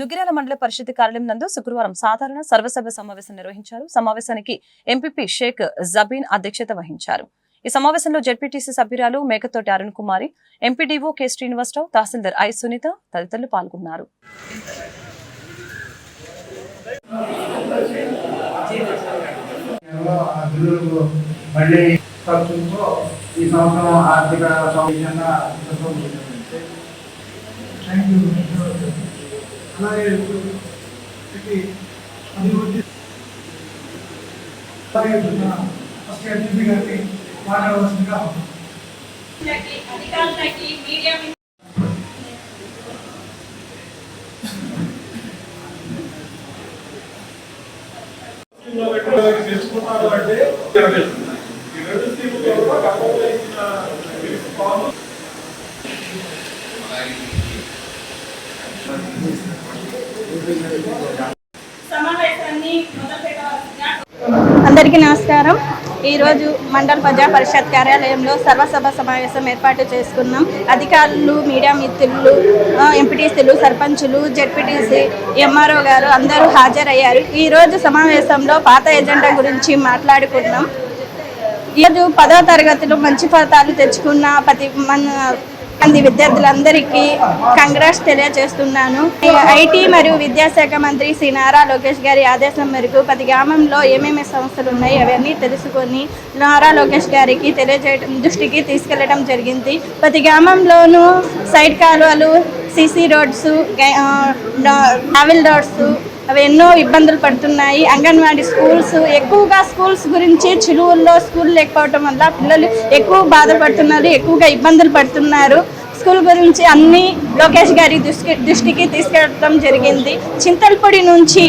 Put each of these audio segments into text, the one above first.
దుగ్గిరాల మండల పరిషత్ కార్యాలయం నందు శుక్రవారం సాధారణ సర్వసభ సమావేశం నిర్వహించారు. సమావేశానికి ఎంపీపీ షేక్ జబీన్ అధ్యక్షత వహించారు. ఈ సమావేశంలో జడ్పీటీసీ సభ్యురాలు Mekathoti Arun Kumari MPDO K Srinivasarao tahsildar I Sunitha తదితరులు పాల్గొన్నారు. మళ్ళీ ఖర్చుతో ఈ సంవత్సరం ఆర్థిక థ్యాంక్ యూ అలాగే ఇప్పుడు ఇది అభివృద్ధి అలాగే మన ఫస్ట్ ఎంపీ గారిని మాట్లాడవలసిందిగా అధికారులకి మీడియా తెచ్చుకుంటారు అంటే ఈ రెండు స్కీముల్లో కూడా గతంలో ఇచ్చిన ఫామ్ అందరికీ నమస్కారం. ఈరోజు మండల ప్రజా పరిషత్ కార్యాలయంలో సర్వసభ సమావేశం ఏర్పాటు చేసుకున్నాం. అధికారులు మీడియా మిత్రులు ఎంపీటీసీలు సర్పంచులు జెడ్పీటీసీ ఎంఆర్ఓ గారు అందరూ హాజరయ్యారు. ఈరోజు సమావేశంలో పాత ఎజెండా గురించి మాట్లాడుకున్నాం. ఈరోజు పదో తరగతిలో మంచి ఫలితాలు తెచ్చుకున్న ప్రతి మన మంది విద్యార్థులందరికీ కంగ్రాట్స్ తెలియజేస్తున్నాను. ఐటీ మరియు విద్యాశాఖ మంత్రి శ్రీ నారా లోకేష్ గారి ఆదేశం మేరకు ప్రతి గ్రామంలో ఏమేమి సంస్థలు ఉన్నాయి అవన్నీ తెలుసుకొని నారా లోకేష్ గారికి తెలియజేయడం దృష్టికి తీసుకెళ్ళడం జరిగింది. ప్రతి గ్రామంలోనూ సైడ్ కాలువలు సీసీ రోడ్స్ ట్రావెల్ రోడ్స్ అవి ఎన్నో ఇబ్బందులు పడుతున్నాయి. అంగన్వాడీ స్కూల్స్ ఎక్కువగా స్కూల్స్ గురించి చిలువుల్లో స్కూల్ లేకపోవటం వల్ల పిల్లలు ఎక్కువ బాధపడుతున్నారు ఎక్కువగా ఇబ్బందులు పడుతున్నారు. స్కూల్ గురించి అన్ని లోకేష్ గారి దృష్టి దృష్టికి తీసుకెళ్ళడం జరిగింది. చింతల్పొడి నుంచి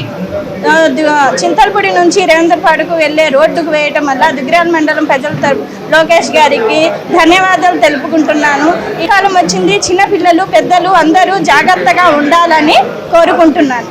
చింతల్పొడి నుంచి రేవందపాడుకు వెళ్ళే రోడ్డుకు వేయటం వల్ల దుగ్గిరాల మండలం ప్రజల తరపు లోకేష్ గారికి ధన్యవాదాలు తెలుపుకుంటున్నాను. ఈ కాలం వచ్చింది చిన్నపిల్లలు పెద్దలు అందరూ జాగ్రత్తగా ఉండాలని కోరుకుంటున్నాను.